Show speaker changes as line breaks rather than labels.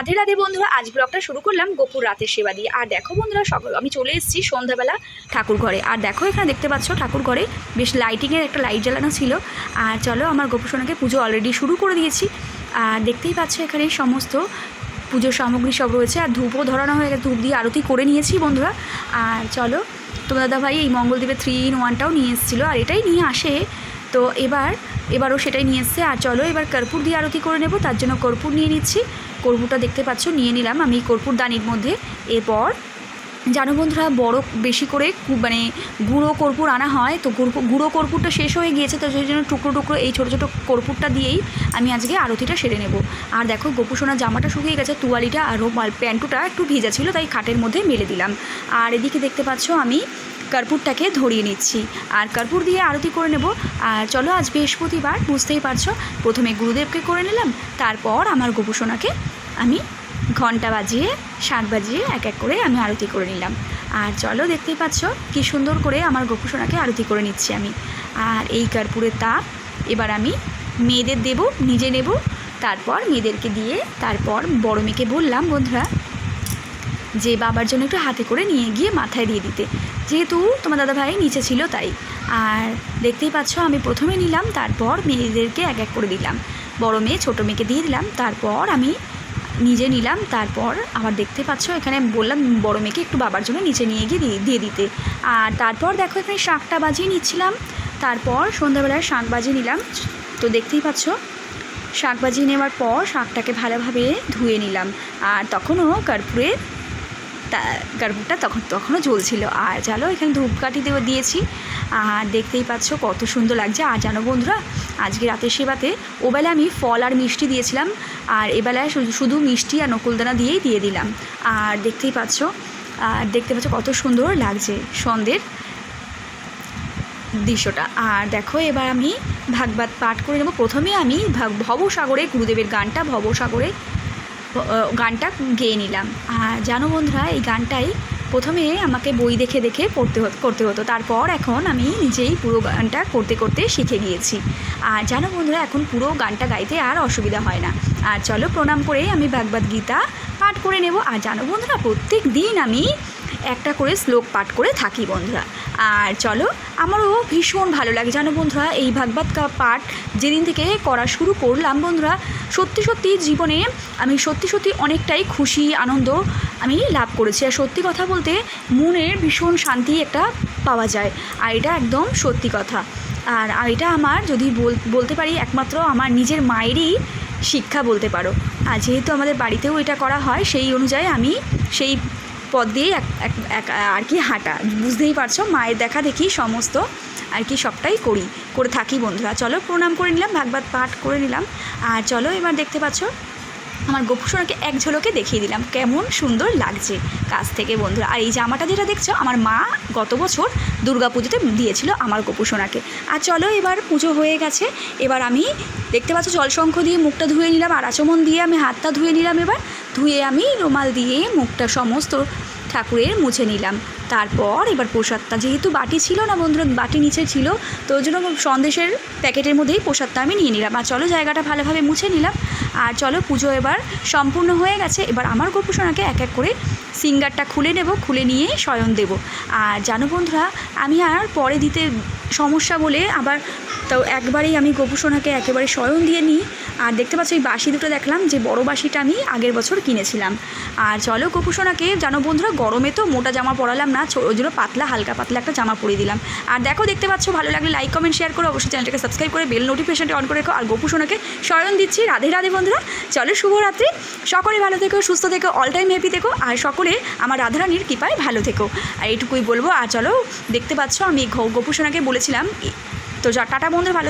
রাধে রাধে বন্ধুরা, আজ ব্লগটা শুরু করলাম গোপুর রাতের সেবা দিয়ে। আর দেখো বন্ধুরা, সকাল আমি চলে এসেছি সন্ধ্যাবেলা ঠাকুর ঘরে। আর দেখো এখানে দেখতে পাচ্ছ ঠাকুর ঘরে বেশ লাইটিংয়ের একটা লাইট জ্বালানো ছিল। আর চলো, আমার গোপুসোনাকে পুজো অলরেডি শুরু করে দিয়েছি। আর দেখতেই পাচ্ছ এখানে সমস্ত পুজোর সামগ্রী সব রয়েছে। আর ধূপও ধরানো হয়ে গেছে, ধূপ দিয়ে আরতি করে নিয়েছি বন্ধুরা। আর চলো, তোমার দাদা ভাই এই মঙ্গলদ্বীপের থ্রি ইন ওয়ানটাও নিয়ে এসেছিল। আর এটাই নিয়ে আসে তো এবার, এবারও সেটাই নিয়ে এসছে। আর চলো এবার কর্পূর দিয়ে আরতি করে নেব, তার জন্য কর্পূর নিয়ে নিচ্ছি। কর্পূরটা দেখতে পাচ্ছ, নিয়ে নিলাম আমি কর্পূর দানির মধ্যে। এরপর, জানো বন্ধুরা, বড় বেশি করে মানে গুঁড়ো কর্পূর আনা হয়, তো গুঁড়ো গুঁড়ো কর্পূরটা শেষ হয়ে গিয়েছে, তো সেই জন্য টুকরো টুকরো এই ছোটো ছোটো কর্পূরটা দিয়েই আমি আজকে আরতিটা সেরে নেব। আর দেখো গোপুসোনার জামাটা শুকিয়ে গেছে, তুয়ালিটা আর রোমাল প্যান্টুটা একটু ভিজা ছিল, তাই খাটের মধ্যে মেলে দিলাম। আর এদিকে দেখতে পাচ্ছ আমি কর্পূরটাকে ধরিয়ে নিচ্ছি। আর কর্পূর দিয়ে আরতি করে নেব। আর চলো আজ বৃহস্পতিবার, বুঝতেই পারছ? প্রথমে গুরুদেবকে করে নিলাম, তারপর আমার গোপুসোনাকে আমি ঘণ্টা বাজিয়ে, শাঁখ বাজিয়ে এক এক করে আমি আরতি করে নিলাম। আর চলো দেখতেই পাচ্ছ, কি সুন্দর করে আমার গোপুসোনাকে আরতি করে নিচ্ছি আমি। আর এই কর্পূরের তাপ, এবার আমি মেয়েদের দেব, নিজে নেব। তারপর মেয়েদেরকে দিয়ে, তারপর বড় মেয়েকে বললাম, বন্ধুরা যে বাবার জন্য একটু হাতে করে নিয়ে গিয়ে মাথায় দিয়ে দিতে। যেহেতু তোমার দাদা ভাই নিচে ছিল তাই। আর দেখতেই পাচ্ছ, আমি প্রথমে নিলাম, তারপর মেয়েদেরকে এক এক করে দিলাম। বড় মেয়ে, ছোটো মেয়েকে দিয়ে দিলাম, তারপর আমি নিজে নিলাম, তারপর আবার দেখতে পাচ্ছ, এখানে বললাম বড় মেয়েকে একটু বাবার জন্য নিচে নিয়ে গিয়ে দিয়ে দিতে। আর তারপর দেখো, এখানে শাঁখটা বাজিয়ে নিচ্ছিলাম, তারপর সন্ধ্যাবেলায় শাঁখ বাজিয়ে নিলাম। তো দেখতেই পাচ্ছ শাঁখ বাজিয়ে নেওয়ার পর শাঁখটাকে ভালোভাবে ধুয়ে নিলাম। আর তখনও কর্পূরের তা কার্পুরটা তখন তখনও জ্বলছিল। আর চলো এখানে ধূপকাঠি দেওয়া দিয়েছি। আর দেখতেই পাচ্ছ কত সুন্দর লাগছে। আর জানো বন্ধুরা, আজকে রাতের সেবাতে ওবেলা আমি ফল আর মিষ্টি দিয়েছিলাম। আর এবেলায় শুধু মিষ্টি আর নকুলদানা দিয়েই দিয়ে দিলাম। আর দেখতেই পাচ্ছ, আর দেখতে পাচ্ছ কত সুন্দর লাগছে সন্ধ্যের দৃশ্যটা। আর দেখো, এবার আমি ভাগবত পাঠ করে নেব। প্রথমে আমি ভবসাগরে গুরুদেবের গানটা, ভবসাগরে গানটা গেয়ে নিলাম। আর জানো বন্ধুরা, এই গানটাই প্রথমে আমাকে বই দেখে দেখে পড়তে করতে হতো। তারপর এখন আমি নিজেই পুরো গানটা করতে করতে শিখে গিয়েছি আর জানো বন্ধুরা, এখন পুরো গানটা গাইতে আর অসুবিধা হয় না। আর চলো প্রণাম করে আমি ভাগবত গীতা পাঠ করে নেব। আর জানো বন্ধুরা, প্রত্যেক দিন আমি একটা করে শ্লোক পাঠ করে থাকি বন্ধুরা। আর চলো, আমারও ভীষণ ভালো লাগে। জানো বন্ধুরা, এই ভাগবত পাঠ যেদিন থেকে করা শুরু করলাম বন্ধুরা, সত্যি সত্যি জীবনে আমি সত্যি সত্যি অনেকটাই খুশি, আনন্দ আমি লাভ করেছি। আর সত্যি কথা বলতে মনের ভীষণ শান্তি একটা পাওয়া যায়। আর এটা একদম সত্যি কথা। আর এটা আমার যদি বল- বলতে পারি, একমাত্র আমার নিজের মায়েরই শিক্ষা বলতে পারো। আর যেহেতু আমাদের বাড়িতেও এটা করা হয়, সেই অনুযায়ী আমি সেই পথ দিয়েই এক আর কি হাঁটা। বুঝতেই পারছ? মায়ের দেখা দেখি সমস্ত আর কি সবটাই করি, করে থাকি বন্ধুরা। চলো প্রণাম করে নিলাম ভাগবত পাঠ করে নিলাম। আর চলো এবার দেখতে পাচ্ছ আমার গোপুসোনাকে এক ঝলকে দেখিয়ে দিলাম। কেমন সুন্দর লাগছে। কাছ থেকে বন্ধুরা, আর এই জামাটা যেটা দেখছ, আমার মা গত বছর দুর্গা পুজোতে দিয়েছিল আমার গোপুসোনাকে আর চলো এবার পুজো হয়ে গেছে। এবার আমি দেখতে পাচ্ছ জলশঙ্খ দিয়ে মুখটা ধুয়ে নিলাম, আর আচমন দিয়ে আমি হাতটা ধুয়ে নিলাম এবার। ধুয়ে আমি রুমাল দিয়ে মুখটা সমস্ত ঠাকুরের মুছে নিলাম। তারপর এবার প্রসাদটা, যেহেতু বাটি ছিল না বন্ধুরা, বাটি নিচে ছিল, তো ওই জন্য সন্দেশের প্যাকেটের মধ্যেই প্রসাদটা আমি নিয়ে নিলাম। আর চলো জায়গাটা ভালোভাবে মুছে নিলাম। আর চলো পুজো এবার সম্পূর্ণ হয়ে গেছে। এবার আমার গোপুসোনাকে এক এক করে সিঙ্গারটা খুলে নেব, খুলে নিয়ে শয়ন দেব। আর জানো বন্ধুরা, আমি আর পরে দিতে সমস্যা বলে আবার তো একবারেই আমি গোপুসোনাকে একেবারে শয়ন দিয়ে নিই। আর দেখতে পাচ্ছ ওই বাসি দুটো দেখলাম যে বড় বাসিটা আমি আগের বছর কিনেছিলাম। আর চলো গোপুসোনাকে জানো বন্ধুরা, গরমে তো মোটা জামা পরালাম না ছো- ওই জন্য পাতলা, হালকা পাতলা একটা জামা পরিয়ে দিলাম। আর দেখো, দেখতে পাচ্ছ, ভালো লাগলে লাইক কমেন্ট শেয়ার করো অবশ্যই চ্যানেলটাকে সাবস্ক্রাইব করে বেল নোটিফিকেশনটা অন করে রেখো। আর গোপুসোনাকে শয়ন দিচ্ছি। রাধে রাধে বন্ধুরা, চলো শুভরাত্রি। সকলে ভালো থেকো, সুস্থ থেকো অল টাইম হ্যাপি থেকো। আর সকলে আমার রাধারানীর কৃপায় ভালো থেকো। আর এইটুকুই বলব। আর চলো, দেখতে পাচ্ছ, আমি ঘ- গোপুসোনাকে বলেছিলাম তো যা টাটা বন্ধুরা, ভালো